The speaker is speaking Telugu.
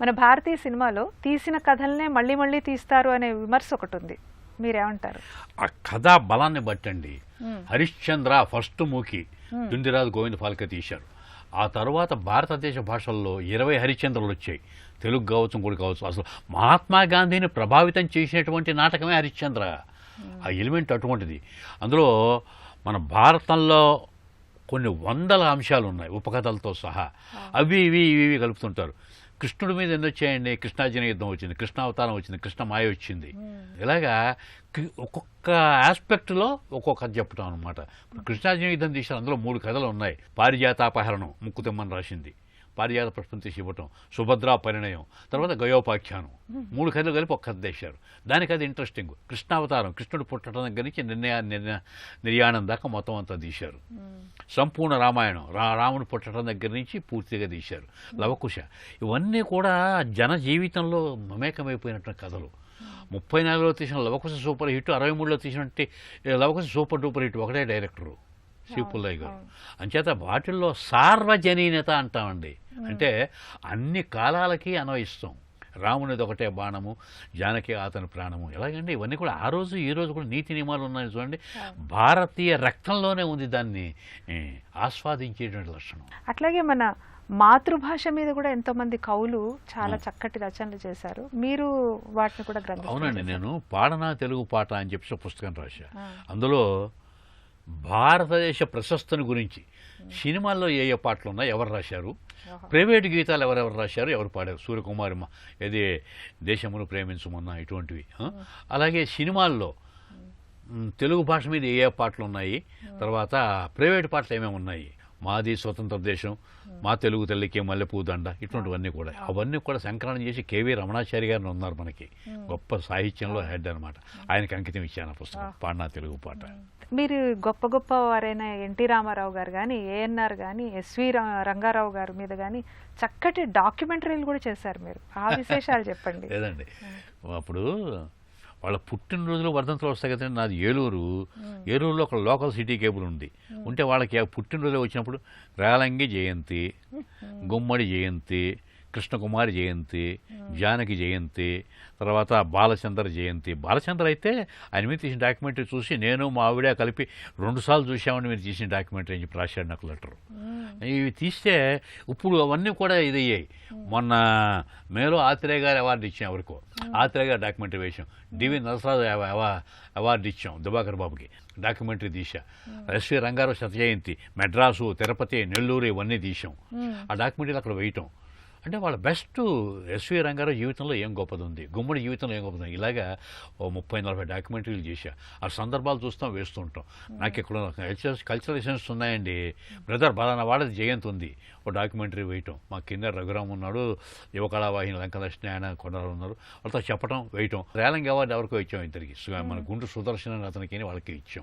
మన భారతీయ సినిమాలో తీసిన కథలనే మళ్ళీ మళ్ళీ తీస్తారు అనే విమర్శ ఒకటి ఉంది మీరేమంటారు? ఆ కథా బలాన్ని బట్టండి. హరిశ్చంద్ర ఫస్ట్ మూకి దుండిరాజు గోవింద పాలక తీశారు. ఆ తర్వాత భారతదేశ భాషల్లో ఇరవై హరిశ్చంద్రులు వచ్చాయి. తెలుగు కావచ్చు ఇంకోటి కావచ్చు. అసలు మహాత్మా గాంధీని ప్రభావితం చేసినటువంటి నాటకమే హరిశ్చంద్ర. ఆ ఎలిమెంట్ అటువంటిది. అందులో మన భారతంలో కొన్ని వందల అంశాలు ఉన్నాయి ఉపకథలతో సహా. అవి ఇవి ఇవి ఇవి కలుపుతుంటారు. కృష్ణుడి మీద ఎన్ని వచ్చాయండి? కృష్ణార్జున యుద్ధం వచ్చింది కృష్ణావతారం వచ్చింది కృష్ణ మాయ వచ్చింది. ఇలాగా ఒక్కొక్క ఆస్పెక్ట్లో ఒక్కొక్క కథ చెప్తాం అనమాట కృష్ణార్జున యుద్ధం తీసిన అందులో మూడు కథలు ఉన్నాయి. పారిజాతాపహరణం ముక్కుతమ్మని రాసింది. పారిజాత పుష్పం తీసి ఇవ్వటం సుభద్రా పరిణయం తర్వాత గయోపాఖ్యానం. మూడు కథలు కలిపి ఒక కథ తీశారు దానికి అది ఇంట్రెస్టింగ్ కృష్ణావతారం కృష్ణుడు పుట్టడం దగ్గర నుంచి నిర్ణయా నిర్ణ- నిర్యాణం దాకా మొత్తం అంతా తీశారు. సంపూర్ణ రామాయణం రా రాముడు పుట్టడం దగ్గర నుంచి పూర్తిగా తీశారు. లవకుశ. ఇవన్నీ కూడా జన జీవితంలో మమేకమైపోయినటువంటి కథలు. ముప్పై నాలుగులో తీసిన లవకుశ సూపర్ హిట్ అరవై మూడులో తీసినట్టు లవకుశ సూపర్ డూపర్ హిట్ ఒకటే డైరెక్టరు. శివపుల్లయ్య గారు. అంచేత వాటిల్లో సార్వజనీనత అంటామండి. అంటే అన్ని కాలాలకి అన్వయిస్తాం. రామునిది ఒకటే బాణము జానకి అతని ప్రాణము. ఎలాగండి? ఇవన్నీ కూడా ఆ రోజు ఈ రోజు కూడా నీతి నియమాలు ఉన్నాయి చూడండి. భారతీయ రక్తంలోనే ఉంది దాన్ని ఆస్వాదించేటువంటి లక్షణం. అట్లాగే మన మాతృభాష మీద కూడా ఎంతో మంది కవులు చాలా చక్కటి రచనలు చేశారు. మీరు వాటిని కూడా గ్రంథం అవునండి నేను పాడనా తెలుగు పాట అని చెప్పి పుస్తకం రాశా. అందులో భారతదేశ ప్రశస్తుని గురించి సినిమాల్లో ఏ ఏ పాటలు ఉన్నాయి ఎవరు రాశారు? ప్రైవేట్ గీతాలు ఎవరెవరు రాశారు? ఎవరు పాడారు? సూర్యకుమారి ఏది దేశమును ప్రేమించమన్నా ఇటువంటివి? అలాగే సినిమాల్లో తెలుగు భాష మీద ఏ ఏ పాటలు ఉన్నాయి తర్వాత ప్రైవేట్ పాటలు ఏమేమి ఉన్నాయి మాది స్వతంత్ర దేశం మా తెలుగు తల్లికి మల్లెపూ దండ ఇటువంటివన్నీ కూడా. అవన్నీ కూడా సంకలనం చేసి కేవీ రమణాచారి గారిని ఉన్నారు మనకి. గొప్ప సాహిత్యంలో హెడ్ అనమాట ఆయనకి అంకితం ఇచ్చాను పుస్తకం పాడినా తెలుగు పాట. మీరు గొప్ప గొప్ప వారైన ఎన్టీ రామారావు గారు కానీ ఏఎన్ఆర్ కానీ ఎస్వి రంగారావు గారి మీద కానీ చక్కటి డాక్యుమెంటరీలు కూడా చేశారు మీరు. ఆ విశేషాలు చెప్పండి. లేదండి. అప్పుడు వాళ్ళ పుట్టినరోజులు వర్ధంతులు వస్తాయి కదండి. నాది ఏలూరు. ఏలూరులో ఒక లోకల్ సిటీ కేబుల్ ఉంది. ఉంటే వాళ్ళకి ఆ పుట్టినరోజులు వచ్చినప్పుడు రేలంగి జయంతి గుమ్మడి జయంతి కృష్ణకుమారి జయంతి జానకి జయంతి తర్వాత బాలచంద్ర జయంతి. బాలచంద్ర అయితే ఆయన మీద తీసిన డాక్యుమెంటరీ చూసి నేను మా ఆవిడ కలిపి రెండుసార్లు చూసామని మీరు తీసిన డాక్యుమెంటరీ అని చెప్పి రాశాడు నాకు లెటర్. ఇవి తీస్తే ఇప్పుడు అవన్నీ కూడా ఇది అయ్యాయి మొన్న మేలో ఆత్రేయ గారు అవార్డు ఇచ్చాం ఎవరికో. ఆత్రేయ గారు డాక్యుమెంటరీ వేసాం డివి నరసరాజు అవ- అవ- అవార్డు ఇచ్చాం దివాకర్ బాబుకి డాక్యుమెంటరీ తీసా ఎస్వి రంగారావు శత జయంతి మెడ్రాసు తిరుపతి నెల్లూరు ఇవన్నీ తీసాం ఆ డాక్యుమెంటరీలు అక్కడ వేయటం. అంటే వాళ్ళ బెస్ట్ ఎస్వి రంగారావు జీవితంలో ఏం గొప్పది ఉంది గుమ్మడి జీవితంలో ఏం గొప్పది ఇలాగా ఓ ముప్పై నలభై డాక్యుమెంటరీలు చేశా. ఆ సందర్భాలు చూస్తాం వేస్తూ ఉంటాం. నాకు ఇక్కడ కల్చరల్ కల్చరల్ సెన్స్ ఉన్నాయండి. బ్రదర్ బలానా వాడది జయంతి ఉంది. ఓ డాక్యుమెంటరీ వేయటం. మా కింద రఘురామ్ ఉన్నాడు యువకళావాహిని లంకలక్ష్మి ఆయన కొండలు ఉన్నారు. వాళ్ళతో చెప్పటం వేయటం. రేలంగి అవార్డు ఎవరికో ఇచ్చాం ఇద్దరికి. మన గుంటూరు సుదర్శన్ అని అతనికి వాళ్ళకి ఇచ్చాం.